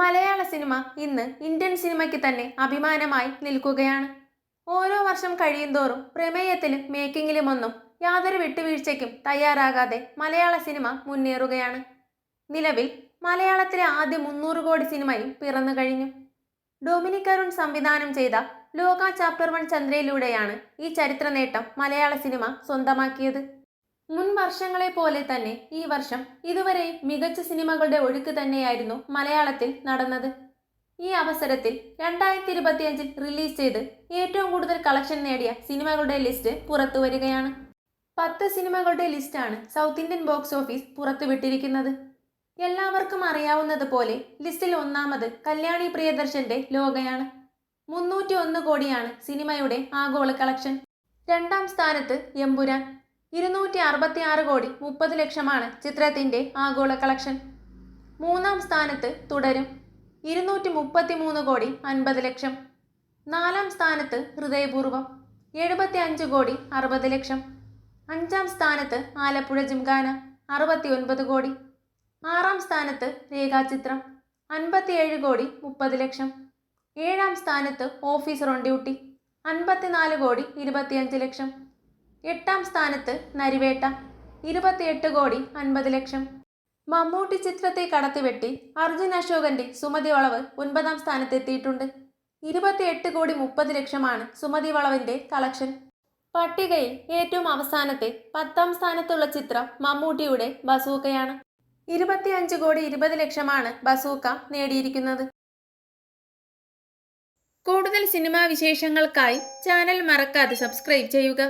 മലയാള cinema ഇന്ന് Indian സിനിമയ്ക്ക് തന്നെ അഭിമാനമായി നിൽക്കുകയാണ്. ഓരോ വർഷം കഴിയുന്തോറും പ്രമേയത്തിലും മേക്കിങ്ങിലുമൊന്നും യാതൊരു വിട്ടുവീഴ്ചയ്ക്കും തയ്യാറാകാതെ മലയാള സിനിമ മുന്നേറുകയാണ്. നിലവിൽ മലയാളത്തിലെ ആദ്യ മുന്നൂറ് കോടി സിനിമയും പിറന്നു കഴിഞ്ഞു. ഡൊമിനിക് അരുൺ സംവിധാനം ചെയ്ത ലോക ചാപ്റ്റർ വൺ ചന്ദ്രയിലൂടെയാണ് ഈ ചരിത്ര നേട്ടം മലയാള സിനിമ സ്വന്തമാക്കിയത്. മുൻ വർഷങ്ങളെ പോലെ തന്നെ ഈ വർഷം ഇതുവരെ മികച്ച സിനിമകളുടെ ഒഴുക്ക് തന്നെയായിരുന്നു മലയാളത്തിൽ നടന്നത്. ഈ അവസരത്തിൽ രണ്ടായിരത്തി ഇരുപത്തിയഞ്ചിൽ റിലീസ് ചെയ്ത് ഏറ്റവും കൂടുതൽ കളക്ഷൻ നേടിയ സിനിമകളുടെ ലിസ്റ്റ് പുറത്തു വരികയാണ്. പത്ത് സിനിമകളുടെ ലിസ്റ്റാണ് സൗത്ത് ഇന്ത്യൻ ബോക്സ് ഓഫീസ് പുറത്തുവിട്ടിരിക്കുന്നത്. എല്ലാവർക്കും അറിയാവുന്നതുപോലെ ലിസ്റ്റിൽ ഒന്നാമത് കല്യാണി പ്രിയദർശന്റെ ലോകയാണ്. മുന്നൂറ്റി ഒന്ന് കോടിയാണ് സിനിമയുടെ ആഗോള കളക്ഷൻ. രണ്ടാം സ്ഥാനത്ത് എമ്പുരാൻ. ഇരുന്നൂറ്റി അറുപത്തി ആറ് കോടി മുപ്പത് ലക്ഷമാണ് ചിത്രത്തിന്റെ ആഗോള കളക്ഷൻ. മൂന്നാം സ്ഥാനത്ത് തുടരും. ഇരുന്നൂറ്റി മുപ്പത്തി മൂന്ന് കോടി അൻപത് ലക്ഷം. നാലാം സ്ഥാനത്ത് ഹൃദയപൂർവം. എഴുപത്തി അഞ്ച് കോടി അറുപത് ലക്ഷം. അഞ്ചാം സ്ഥാനത്ത് ആലപ്പുഴ ജിംഖാന അറുപത്തി ഒൻപത് കോടി. ആറാം സ്ഥാനത്ത് രേഖാചിത്രം അൻപത്തിയേഴ് കോടി മുപ്പത് ലക്ഷം. ഏഴാം സ്ഥാനത്ത് ഓഫീസർ ഓൺ ഡ്യൂട്ടി അൻപത്തിനാല് കോടി ഇരുപത്തിയഞ്ച് ലക്ഷം. എട്ടാം സ്ഥാനത്ത് നരിവേട്ട. ഇരുപത്തിയെട്ട് കോടി അൻപത് ലക്ഷം. മമ്മൂട്ടി ചിത്രത്തെ കടത്തിവെട്ടി അർജുൻ അശോകന്റെ സുമതി വളവ് ഒൻപതാം സ്ഥാനത്തെത്തിയിട്ടുണ്ട്. ഇരുപത്തിയെട്ട് കോടി മുപ്പത് ലക്ഷമാണ് സുമതി വളവിന്റെ കളക്ഷൻ. പട്ടികയിൽ ഏറ്റവും അവസാനത്തെ പത്താം സ്ഥാനത്തുള്ള ചിത്രം മമ്മൂട്ടിയുടെ ബസൂക്കയാണ്. ഇരുപത്തിയഞ്ച് കോടി ഇരുപത് ലക്ഷമാണ് ബസൂക്ക നേടിയിരിക്കുന്നത്. കൂടുതൽ സിനിമാ വിശേഷങ്ങൾക്കായി ചാനൽ മറക്കാതെ സബ്സ്ക്രൈബ് ചെയ്യുക.